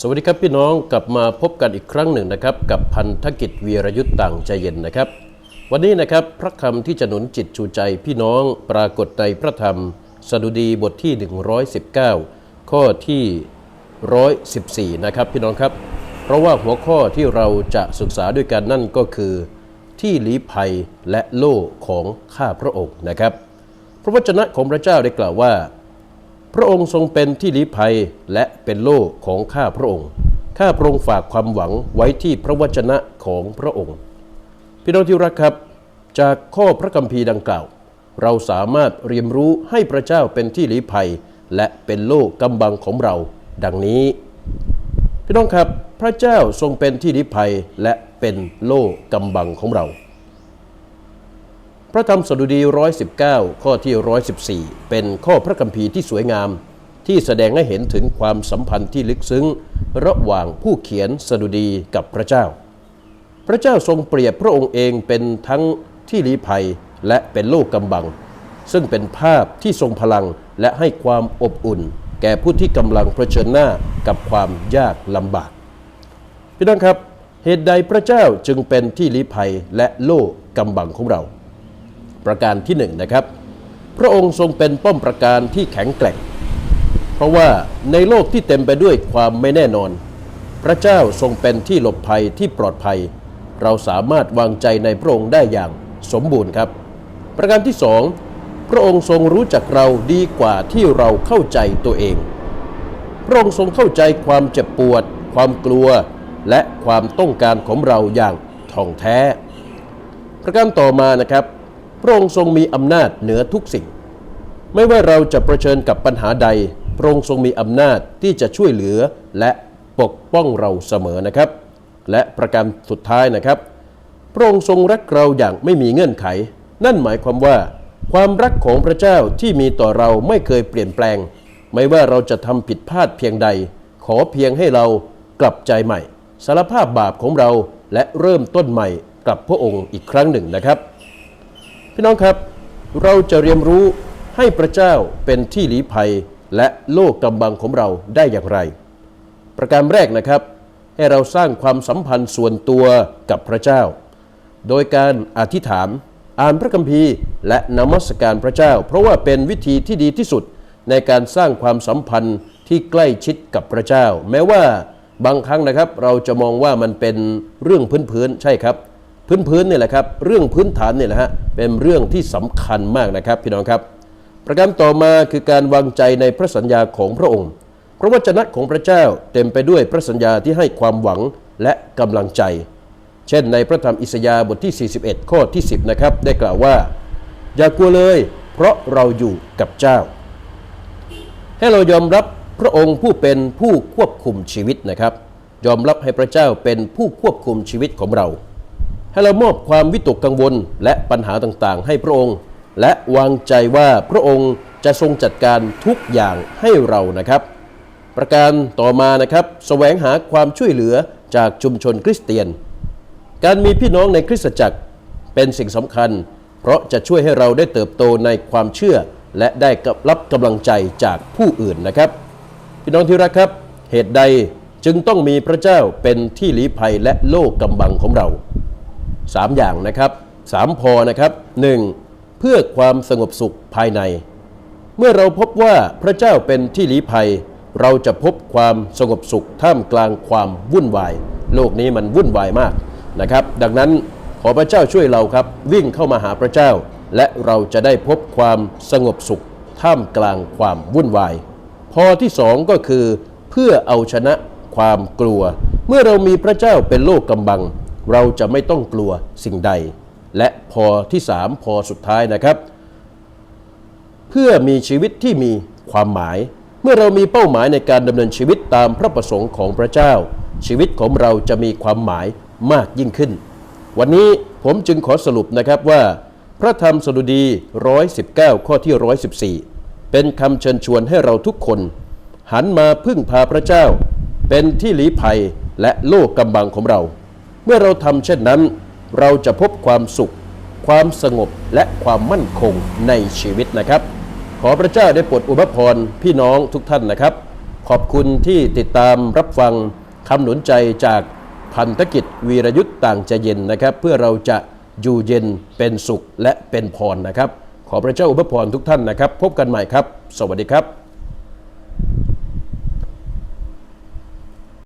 สวัสดีครับพี่น้องกลับมาพบกันอีกครั้งหนึ่งนะครับ กับพันธกิจวีรยุทธ์ต่างใจเย็นนะครับ วันนี้นะครับพระคำที่จะหนุนจิตชูใจพี่น้องปรากฏในพระธรรม สดุดีบทที่ 119 ข้อที่ 114 นะครับพี่น้องครับ เพราะว่าหัวข้อที่เราจะศึกษาด้วยกันนั่นก็คือ ที่ลี้ภัยและโล่ของข้าพระองค์นะครับ พระวจนะของพระเจ้าได้กล่าวว่า พระองค์ทรงเป็นที่ลี้ภัยและเป็นโล่ของข้าพระองค์ ข้าพระองค์ฝากความหวังไว้ที่พระวจนะของพระองค์ พี่น้องที่รักครับ จากข้อพระคัมภีร์ดังกล่าว เราสามารถเรียนรู้ให้พระเจ้าเป็นที่ลี้ภัย และเป็นโล่กำบังของเรา ดังนี้ พี่น้องครับ พระเจ้าทรงเป็นที่ลี้ภัยและเป็นโล่กำบังของเรา พระธรรมสดุดี119ข้อที่114เป็นข้อพระคัมภีร์ที่สวยงาม ที่แสดงให้เห็นถึงความสัมพันธ์ที่ลึกซึ้ง ระหว่างผู้เขียนสดุดีกับพระเจ้า พระเจ้าทรงเปรียบพระองค์เองเป็นทั้งที่ลี้ภัยและเป็นโลกกำบัง ซึ่งเป็นภาพที่ทรงพลังและให้ความอบอุ่น แก่ผู้ที่กำลังเผชิญหน้ากับความยากลำบากพี่น้องครับ เหตุใดพระเจ้าจึงเป็นที่ลี้ภัยและโล่กำบังของเรา ประการที่หนึ่งนะครับ พระองค์ทรงเป็นป้อมประการที่แข็งแกร่ง เพราะว่าในโลกที่เต็มไปด้วยความไม่แน่นอน พระเจ้าทรงเป็นที่หลบภัยที่ปลอดภัย เราสามารถวางใจในพระองค์ได้อย่างสมบูรณ์ครับ ประการที่สองพระองค์ทรงรู้จักเราดีกว่าที่เราเข้าใจตัวเอง พระองค์ทรงเข้าใจความเจ็บปวด ความกลัว และความต้องการของเราอย่างท่องแท้ ประการต่อมานะครับ พระองค์ทรงมีอำนาจเหนือทุกสิ่ง ไม่ว่าเราจะประเชิญกับปัญหาใด พระองค์ทรงมีอำนาจที่จะช่วยเหลือและปกป้องเราเสมอนะครับ และประการสุดท้ายนะครับ พระองค์ทรงรักเราอย่างไม่มีเงื่อนไข นั่นหมายความว่า ความรักของพระเจ้าที่มีต่อเราไม่เคยเปลี่ยนแปลง ไม่ว่าเราจะทำผิดพลาดเพียงใด ขอเพียงให้เรากลับใจใหม่สารภาพบาปของเราและเริ่มต้นใหม่กับพระองค์อีกครั้งหนึ่งนะครับ พี่น้องครับ เราจะเรียนรู้ให้พระเจ้าเป็นที่หลีภัยและโลกกำบังของเราได้อย่างไร ประการแรกนะครับ ให้เราสร้างความสัมพันธ์ส่วนตัวกับพระเจ้า โดยการอธิษฐานอ่านพระคัมภีร์และนมัสการพระเจ้า เพราะว่าเป็นวิธีที่ดีที่สุดในการสร้างความสัมพันธ์ที่ใกล้ชิดกับพระเจ้า แม้ว่าบางครั้งนะครับเราจะมองว่ามันเป็นเรื่องพื้นๆใช่ครับ พื้นพื้นๆเนี่ยแหละครับเรื่องพื้นฐานเนี่ยแหละฮะเป็นเรื่องที่สำคัญมากนะครับพี่น้องครับ ประการต่อมาคือการวางใจในพระสัญญาของพระองค์ พระวจนะของพระเจ้าเต็มไปด้วยพระสัญญาที่ให้ความหวังและกำลังใจ เช่นในพระธรรมอิสยาห์บทที่ 41 ข้อที่ 10 นะครับ ได้กล่าวว่า อย่ากลัวเลย เพราะเราอยู่กับเจ้า ให้เรายอมรับพระองค์ผู้เป็นผู้ควบคุมชีวิตนะครับ ยอมรับให้พระเจ้าเป็นผู้ควบคุมชีวิตของเรา ให้เรามอบความวิตกกังวลและปัญหาต่างๆ ให้พระองค์ และวางใจว่าพระองค์จะทรงจัดการทุกอย่างให้เรานะครับ ประการต่อมานะครับแสวงหาความช่วยเหลือจากชุมชนคริสเตียน การมีพี่น้องในคริสตจักรเป็นสิ่งสำคัญ เพราะจะช่วยให้เราได้เติบโตในความเชื่อ และได้รับกำลังใจจากผู้อื่นนะครับ พี่น้องที่รักครับ เหตุใดจึงต้องมีพระเจ้าเป็นที่ลี้ภัยและโลกกำบังของเรา สามอย่างนะครับสามพอนะครับหนึ่งเพื่อความสงบสุขภายใน เมื่อเราพบว่าพระเจ้าเป็นที่ลี้ภัย เราจะพบความสงบสุขท่ามกลางความวุ่นวาย โลกนี้มันวุ่นวายมากนะครับ ดังนั้นขอพระเจ้าช่วยเราครับ วิ่งเข้ามาหาพระเจ้า และเราจะได้พบความสงบสุขท่ามกลางความวุ่นวาย พอที่สองก็คือ เพื่อเอาชนะความกลัว เมื่อเรามีพระเจ้าเป็นโลกกำบัง เราจะไม่ต้องกลัวสิ่งใด และพอที่สามพอสุดท้ายนะครับ เพื่อมีชีวิตที่มีความหมาย เมื่อเรามีเป้าหมายในการดำเนินชีวิตตามพระประสงค์ของพระเจ้า ชีวิตของเราจะมีความหมายมากยิ่งขึ้น วันนี้ผมจึงขอสรุปนะครับว่า พระธรรมสดุดี 119 ข้อที่ 114 เป็นคำเชิญชวนให้เราทุกคน หันมาพึ่งพาพระเจ้า เป็นที่หลีภัยและโลกกำบังของเรา มื่อเราทำเช่นนั้น เราจะพบความสุข ความสงบและความมั่นคงในชีวิตนะครับ ขอพระเจ้าได้โปรดอวยพรพี่น้องทุกท่านนะครับ ขอบคุณที่ติดตามรับฟังคำหนุนใจจากพันธกิจวีรยุทธ์ต่างใจเย็นนะครับ เพื่อเราจะอยู่เย็นเป็นสุขและเป็นพรนะครับ ขอพระเจ้าอวยพรทุกท่านนะครับ พบกันใหม่ครับ สวัสดีครับ